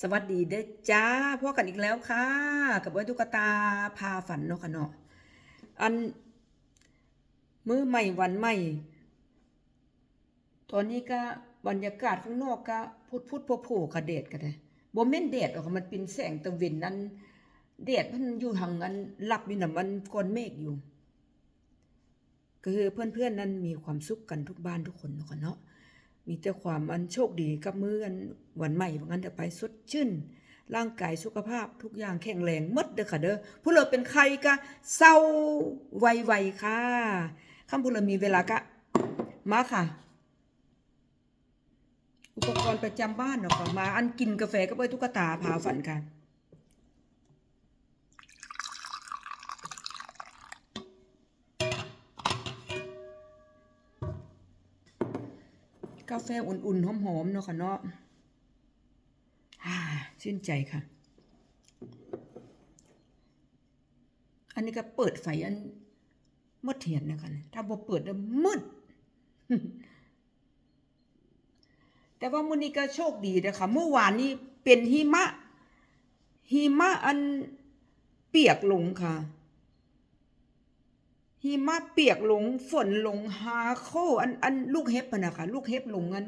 สวัสดีเด้อจ้าพวกกันอีกแล้วค่ะ กับเอ้ยตุ๊กตาพาฝันเนาะค่ะเนาะอันมื้อใหม่วันใหม่ ตอนนี้ก็บรรยากาศข้างนอกก็พุดพุดโผโผค่ะแดดก็ได้บ่แม่นแดดหรอกมันเป็นแสงตะเวนนั้นแดดมันอยู่ทางอันหลับอยู่น่ะมันก้อนเมฆอยู่ ก็คือเพื่อนๆนั้นมีความสุขกันทุกบ้านทุกคนเนาะค่ะเนาะ มีแต่ความอันโชคดีกับมืออันวันใหม่ว่างั้นเดี๋ยวไปสดชื่นร่างกายสุขภาพทุกอย่างแข็งแรงมดเด้อค่ะเด้อผู้เราเป็นใครก็เศร้าไวๆค่ะคำผู้เรามีเวลาก็มาค่ะ อุปกรณ์ประจำบ้านเนาะค่ะมาอันกินกาแฟก็ไปตุ๊กตาพาฝันค่ะาแฟอุ่นๆ หอมๆ เนาะค่ะเนาะชื่นใจค่ะ อันนี้ก็เปิดไฟอันมืดเถียนนะคะเนี่ยถ้าบ่เปิดแล้วมืด แต่ว่ามื้อนี้ก็โชคดีนะคะเมื่อวานนี้เป็นหิมะหิมะอันเปียกลงค่ะ หิมะเปียกลงฝนลงหาโคอันอันลูกเห็บอะนะคะลูกเห็บลงอัน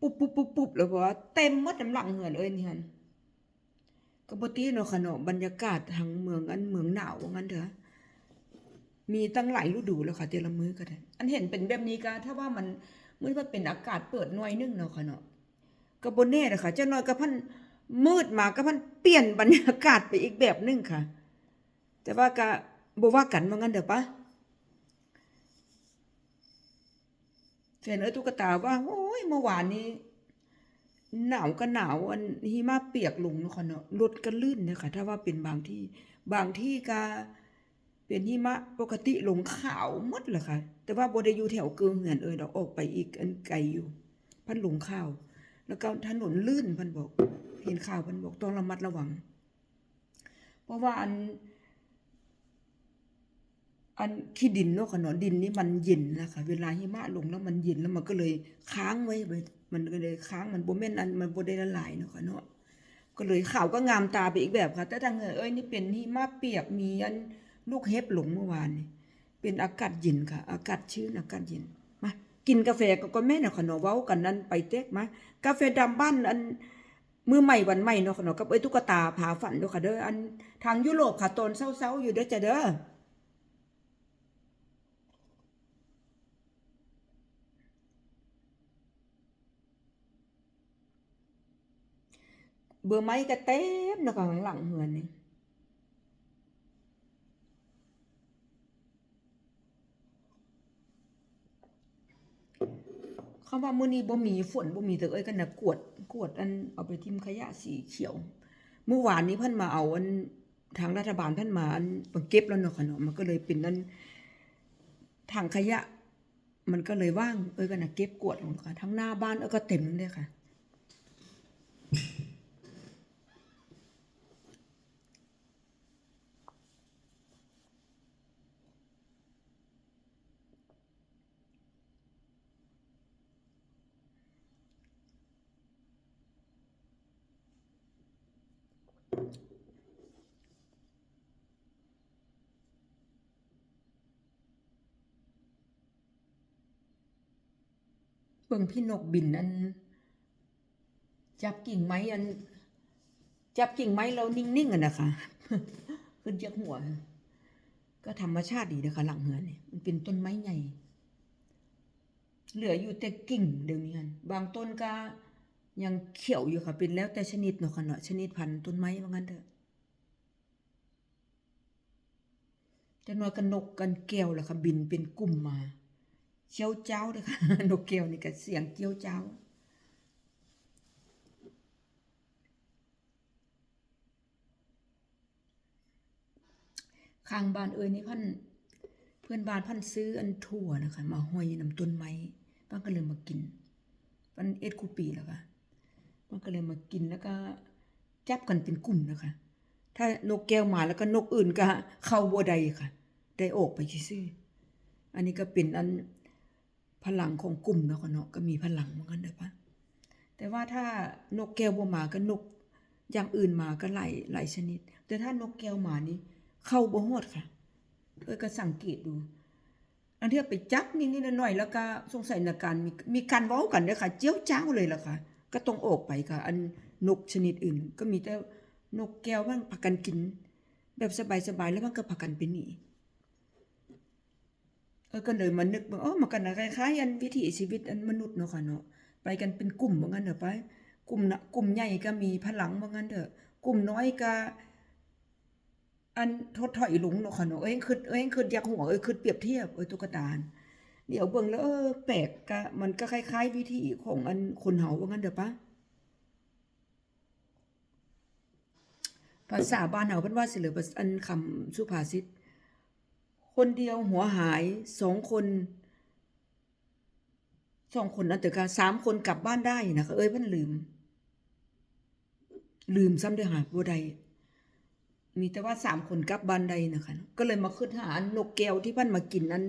ปุ๊บปุ๊บปุ๊บปุ๊บแล้วบอกว่าเต็มหมดน้ำหลังเหือนเอ้ยนี่ฮันก็บ่ตีเนาะค่ะเนาะบรรยากาศทางเมืองอันเมืองหนาวว่างั้นเถอะมีตั้งหลายฤดูแล้วค่ะแต่ละมื้อก็ได้อันเห็นเป็นแบบนี้ก็ถ้าว่ามันมื้อมันเป็นอากาศเปิดหน่อยนึงเนาะค่ะเนาะก็บ่แน่เลยค่ะเจ้าน้อยก็พันมืดมาก็พันเปลี่ยนบรรยากาศไปอีกแบบนึงค่ะ แต่ว่าก็ บ่ว่ากันว่างั้นเด้อปะแฟนเอ้ยตุ๊กตาว่าโอ้ยเมื่อวานนี้หนาวก็หนาวอันหิมะเปียกลงเนาะค่ะเนาะรถก็ลื่นเนยค่ะ ถ้าว่าเป็นบางที่ บางที่ก็เป็นหิมะปกติลงขาวมดแหละค่ะ แต่ว่าบ่ได้อยู่แถวเกิงเหือนเอ้ยดอกออกไปอีกอันไกลอยู่ พันลงข้าว แล้วก็ถนนลื่นพันบอก เห็นข่าวพันบอกต้องระมัดระวัง เพราะว่าอัน อันขี้ดินเนาะค่ะเนาะดินนี่มันเย็นนะคะเวลาหิมะลงแล้วมันเย็นแล้วมันก็เลยค้างไว้มันก็เลยค้างมันโบ่แม่นอันมันโบได้ละลายเนาะค่ะเนาะก็เลยข่าวก็งามตาไปอีกแบบค่ะ แต่ทางเอ้ยนี่เป็นหิมะเปียกมีอันลูกเห็บหลงเมื่อวานนี่เป็นอากาศเย็นค่ะ อากาศชื้นอากาศเย็นมากินกาแฟก็ก็แม่นเนาะค่ะเนาะเว้ากันนั้นไปเต๊กมากาแฟดำบ้านอันมือใหม่วันใหม่เนาะค่ะเนาะกับเอ้ยตุ๊กตาผาฝันเนาะค่ะเด้ออันทางยุโรปค่ะตอนเช้าๆอยู่เด้อจ้ะเด้อ เบอร์ไม้ก็เต็มนะข้างหลังเหือนนี่คำว่ามื้อนี้บ่มีฝนบ่มีแต่เอ้ยกันนะกวดกวดอันเอาไปทิมขยะสีเขียว เมื่อวานนี้เพิ่นมาเอาอันทางรัฐบาลเพิ่นมาอันมาเก็บแล้วเนาะค่ะเนาะมันก็เลยเป็นอันถังขยะ มันก็เลยว่างเอ้ยกันนะเก็บกวดลงค่ะทั้งหน้าบ้านเอ้ยก็เต็มเลยค่ะ บิ่งพี่นกบินอัน จับกิ่งไม้อัน จับกิ่งไม้แล้วนิ่งๆอะนะคะ ขึ้นจากหัว ก็ธรรมชาติดีนะคะ หลังเหือนนี่มันเป็นต้นไม้ใหญ่ เหลืออยู่แต่กิ่งเดี๋ยวนี้หั่นบางต้นก็ยังเขียวอยู่ค่ะ เป็นแล้วแต่ชนิดเนาะค่ะเนาะชนิดพันธุ์ต้นไม้ว่างั้นเถอะจะนอยกันนกกันแก้วแหละค่ะบินเป็นกลุ่มมา เจียวเจ้าเลยค่ะนกแก้วนี่ก็เสียงเจียวเจ้าข้างบ้านเอ้ยนี่พันเพื่อนบ้านพันซื้ออันถั่วนะคะ มาห้อยน้ำต้นไม้ป้าก็เลยมากินมันเอ็ดคูปีแล้วค่ะป้าก็เลยมากินแล้วก็จับกันเป็นกลุ่มนะคะ ถ้านกแก้วมาแล้วก็นกอื่นก็เข้าบัวใดค่ะ ได้ออกไปซื่ออันนี้ก็เป็นอัน พลังของกลุ่มเนาะค่ะเนาะก็มีพลังเหมือนกันเด้อปะแต่ว่าถ้านกแก้วบ่มาก็นกอย่างอื่นมาก็หลายหลายชนิด แต่ถ้านกแก้วหมานี่เข้าบ่ฮอดค่ะเอ้ยก็สังเกตดูอันที่ไปจับนิดๆหน่อยๆแล้วก็สงสัยในการมีมีการเว้ากันเด้อค่ะ เจียวจ้าวเลยล่ะค่ะ ก็ต้องออกไปค่ะ อันนกชนิดอื่น ก็มีแต่นกแก้วมันพากันกิน แบบสบายๆแล้วมันก็พากันไปหนี ออก็เลยมานึกว่าเออมันกันคล้ายๆอันวิถีชีวิตอันมนุษย์เนาะค่ะเนาะไปกันเป็นกลุ่มว่างั้นเถอะไป กลุ่มนะกลุ่มใหญ่ก็มีพลังว่างั้นเถอะ กลุ่มน้อยก็อันทดถอยหลงเนาะค่ะเนาะเอ้ยคือเอ้ยคืออยากหัวเอ้ยคือเปรียบเทียบเอ้ยตุ๊กตาเดี๋ยวเบิ่งแล้วเออแปลกกะมันก็คล้าย ๆ วิธีของอันคนเฮาว่างั้นเด้อปะภาษาบ้านเฮาเพิ่นว่าสิเหลืออันคำสุภาษิต คนเดียวหัวหายสองคนสองคนนั่นแต่ก็สามคนกลับบ้านได้นะคะเอ้ยพิ่นลืม ลืมซ้ำด้อหาบ่ได้มีแต่ว่าสามคนกลับบ้านใดนะคะ ก็เลยมาขึ้นหาอันกแก้วที่พันมากินอัน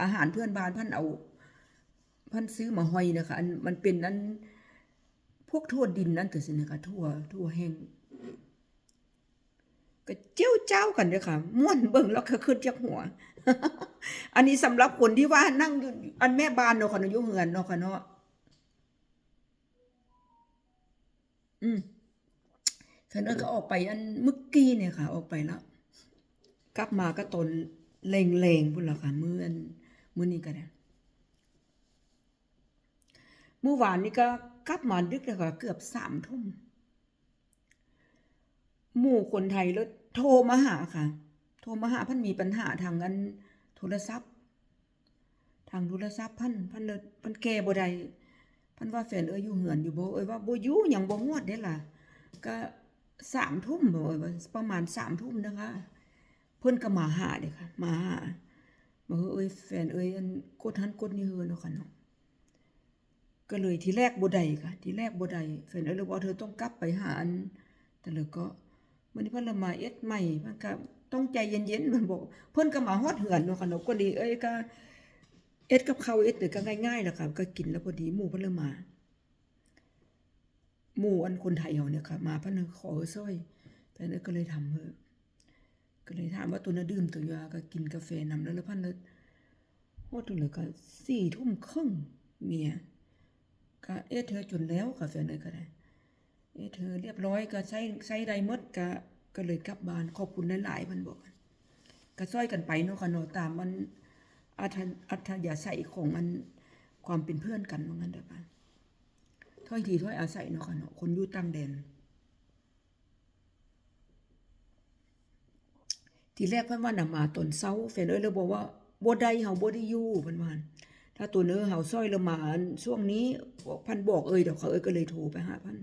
อาหารเพื่อนบ้านพันเอา พันซื้อมาห้อยนะคะอันมันเป็นอันพวกทั่วดินนั่นถือสินะคะทั่วทั่วแห้ง ก็เจ้าเจ้ากันด้อค่ะม่วนเบิ่งแล้วก็ขึ้นจากหัว อันนี้สำหรับคนที่ว่านั่งอยู่อันแม่บ้านเนาะค่ะเนาะอยู่เฮือนเนาะค่ะเนาะอืมฉันเอิ้นก็ออกไปอันเมื่อกี้เนี่ยค่ะ ออกไปแล้วกลับมาก็ตนเลงๆพุ่นละค่ะมื้ออันมื้อนี้ก็ได้เมื่อวานนี้ก็กลับมาดึกแล้วค่ะเกือบสามทุ่ม หมู่คนไทยแล้วโทรมาหาค่ะ โทรมาหาพันมีปัญหาทางอันโทรศัพท์ ทางโทรศัพท์พันพันเลยพันแก้บ่ได้พันว่าแฟนเอ้ยอยู่เหือนอยู่บ่เอ้ยว่าบ่อยู่หยังบ่ฮอดเด้ล่ะ ก็สามทุ่มบ่เอ้ยประมาณสามทุ่มนะคะเพิ่นก็มาหาเด้ค่ะ มาหาบอกว่เอ้ยแฟนเอ้ยอันกดหันกดนี่เฮือเนาะค่ะเนาะก็เลยทีแรกบ่ได้ค่ะ ทีแรกบ่ได้แฟนเอ้ยเลยบอกเธอต้องกลับไปหาอันแต่เลยก็ วันนี้เพิ่นละมาเอ็ดใหม่เพิ่นก็ต้องใจเย็นๆเพิ่นบอกเพิ่นก็มาฮอดเหือนเนาะค่ะเนาะก็ดีเอ้ยก็เอ็ดกับข้าวเอ็ดเด้อก็ง่ายๆแหละค่ะก็กินแล้วพอดีหมู่เพิ่นเลยมาหมู่อันคนไทยเฮาเนี่ยค่ะมาเพิ่นขอซอยแฟนเอ้ยก็เลยทำเพิ่นก็เลยถามว่าตัวน่ะดื่มตัวยาก็กินกาแฟนำแล้วแล้วเพิ่นเลยฮอดถึงเลยก็4ทุ่มครึ่งเมียก็เอ็ดเธอจนแล้วค่ะแฟนเอ้ยก็ได้ เอ้เธอเรียบร้อยก็ใช้ใช้ไดมดก็ก็เลยกลับบ้านขอบคุณหลายๆเพิ่นบอกก็ซอยกันไปเนาะค่ะเนาะตามมันอัธอัธยาศัยของอันความเป็นเพื่อนกันว่างั้นเด้อค่ะถ้อยทีถ้อยอาศัยเนาะค่ะเนาะคนอยู่ต่างแดนทีแรกเพิ่นว่าน่ะมาตนเช้าแฟนเอ้ยเลยบอกว่าบ่ได้เฮาบ่ได้อยู่เพิ่นว่าถ้าตัวเนื้อเฮาซอยละมาช่วงนี้พันบอกเอ้ยเดี๋ยวเขาเอ้ยก็เลยโทรไปหาพัน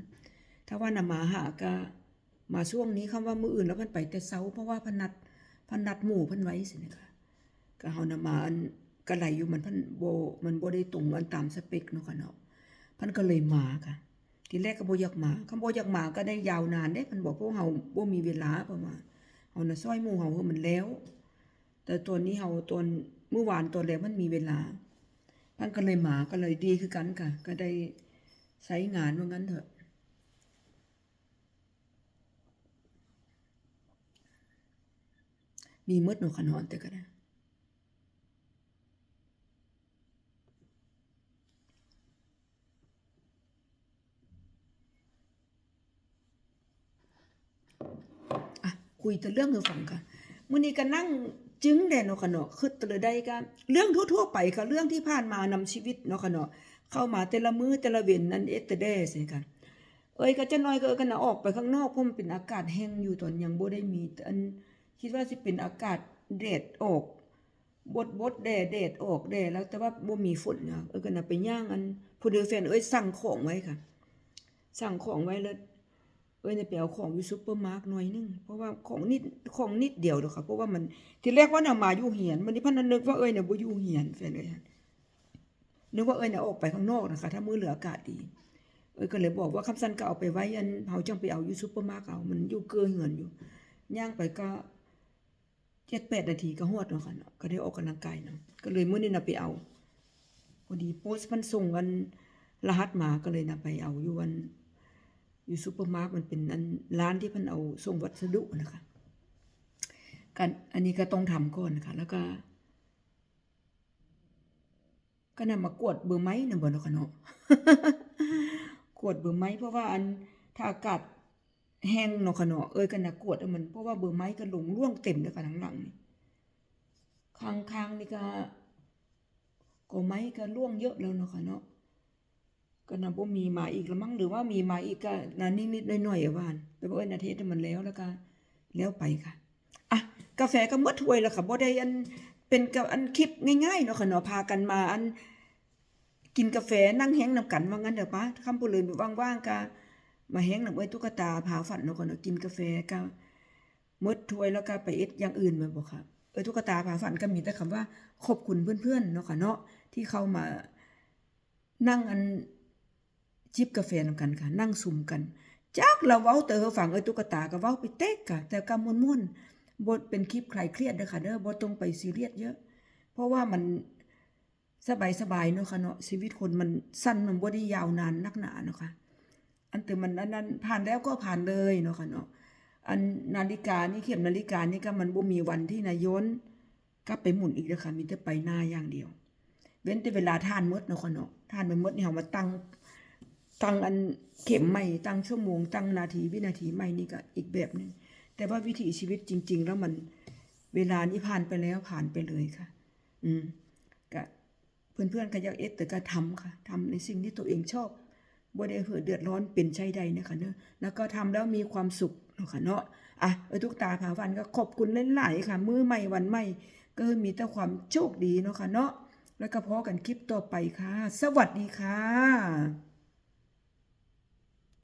ถ้าว่านำมาหาก็มาช่วงนี้คำว่ามืออื่นแล้วเพิ่นไปแต่เช้าเพราะว่าพนนัดพนนัดหมู่พิ่นไว้สินะคะก็เฮานำมาอันก็ไหลอยู่มันพิ่นบ่มันโบได้ตรงกันตามสเปคเนาะค่ะเนาะพิ่นก็เลยมาค่ะ ทีแรกก็บอยากมาคำบ่อยากมาก็ได้ยาวนานเด้พิ่นบอกพวกเฮาบ่มีเวลาประมาณเฮาน่ะซอยหมู่เฮาคือมันแล้ว แต่ตัวนี้เฮาตอนเมื่อวานตอนแรกมันมีเวลาพิ่นก็เลยมาก็เลยดีคือกันค่ะ ก็ได้ใช้งานว่างั้นเถอะ มีมดนาะค่ะเนอนแต่ก็ได้อะคุยแต่เรื่องให้ฟังค่ะมื้อนี้ก็นั่งจึงแดเนาะค่ะเนาะคือต่ละใดก็เรื่องทั่วๆไปค่ะเรื่องที่ผ่านมานำชีวิตเนาะค่ะเนาะเข้ามาแต่ละมื้อแต่ละเว้นนั่นเอ็ดต่แด้สิค่ะเอ้ยก็จะน้อยก็เอ้ยกันนะออกไปข้างนอกเพราะมันเป็นอากาศแห้งอยู่ตอนยังบ่ได้มีอัน คิดว่าสิเป็นอากาศแดดออกบดบดแดดแดดออกแดดแล้วแต่ว่าบ่มีฝนนะเอ้ก็น่ะไปย่างอันผู้เดือแฟนเอ้ยสั่งของไว้ค่ะ สั่งของไว้แล้วเอ้ยเนี่ยไปเอาของอยู่ซุปเปอร์มาร์ทหน่อยนึงเพราะว่าของนิดของนิดเดียวเด้อค่ะเพราะว่ามันทีแรกว่าน่ะมาอยู่เหียนมันนี่พันนันึกว่าเอ้ยน่ะบ่อยู่เหียนแฟนเอ้ยนึกว่าเอ้ยน่ะออกไปข้างนอกนะคะถ้ามื้อเหลืออากาศดีเอ้ยก็เลยบอกว่าคำสันก็เอาไปไว้อันเฮาจังไปเอาอยู่ซุปเปอร์มาร์ทเอามันอยู่เกอเหือนอยู่ย่างไปก็ 7-8นาทีก็ฮอดเนาะค่ะเนาะก็ได้ออกกำลังกายเนาะก็เลยเมื้อนี้น่ะไปเอาพอดีโพสต์มันส่งกันรหัสมาก็เลยน่ะไปเอาอยู่อันอยู่ซูเปอร์มาร์ทมันเป็นอันร้านที่เพิ่นเอาส่งวัสดุนะคะกันอันนี้ก็ต้องทำก่อนนะคะแล้วก็ ก็นำมากวดเบอร์ไม้นะบ่เนาะค่ะเนาะกวดเบอร์ไม้เพราะว่าอันถ้าอากาศ แห้งเนาะค่ะเนาะเอ้ยก็น่ะกวดเอามันเพราะว่าเบอร์ไม้ก็ลงร่วงเต็มเลยค่ะทั้งหลังนี่ข้างๆนี่ก็ก็ไม้ก็ร่วงเยอะแล้วเนาะค่ะเนาะก็นะบ่มีมาอีกละมั้งหรือว่ามีมาอีกก็น่ะนิดๆหน่อยๆอะว่านแต่ว่าเอ้ยนาเทศมันแล้วแล้วก็แล้วไปค่ะอะกาแฟก็มดถ้วยแล้วค่ะบ่ได้อันเป็นกับอันคลิปง่ายๆเนาะค่ะเนาะพากันมาอันกินกาแฟนั่งแห้งนำกันว่างั้นเด้อปะคำพูดเลยว่างๆก็ มาแห้งหนำไว้ตุ๊กตาผาฝันเนาะก่อนเนาะกินกาแฟก็มดถ้วยแล้วก็ไปเอ็ดอย่างอื่นมาบ่ค่ะเออตุ๊กตาผาฝันก็มีแต่คำว่าขอบคุณเพื่อนๆเนาะค่ะเนาะที่เข้ามานั่งอันจิบกาแฟนำกันค่ะ นั่งซุ่มกันจากเราเว้าเตอฟังเอ้ยตุ๊กตาก็เว้าไปเต๊กค่ะ แต่ก็ม่วนๆบ่เป็นคลิปใครเครียดเด้อค่ะเด้อบ่ต้องไปซีเรียสเยอะ เพราะว่ามันสบายสบายๆเนาะค่ะเนาะชีวิตคนมันสั้นมันบ่ได้ยาวนานนักหนาเนาะค่ะ อันแต่มันอันนั้นผ่านแล้วก็ผ่านเลยเนาะค่ะเนาะอันนาฬิกานี่เข็มนาฬิกานี่ก็มันบ่มีวันที่นายย้อนกลับไปหมุนอีกแล้วค่ะมีแต่ไปหน้าอย่างเดียว เว้นแต่เวลาทานมดเนาะค่ะเนาะทานไปมดเนี่เฮามาตั้งตั้งอันเข็มใหม่ตั้งชั่วโมงตั้งนาทีวินาทีใหม่นี่ก็อีกแบบหนึงแต่ว่าวิถีชีวิตจริง ๆ แล้วมันเวลานี้ผ่านไปแล้วผ่านไปเลยค่ะ อืมก็เพื่อนๆก็อยากเอ็ดแต่ก็ทำค่ะทำในสิ่งที่ตัวเองชอบ บ่ได้เหือเดือดร้อนเป็นใช่ใดนะคะเนอะแล้วก็ทำแล้วมีความสุขเนาะค่ะเนาะอะเออทุกตาผาวันก็ขอบคุณหลายๆค่ะ มือใหม่วันใหม่ก็มีแต่ความโชคดีเนาะค่ะเนาะแล้วก็พอกันคลิปต่อไปค่ะ สวัสดีค่ะ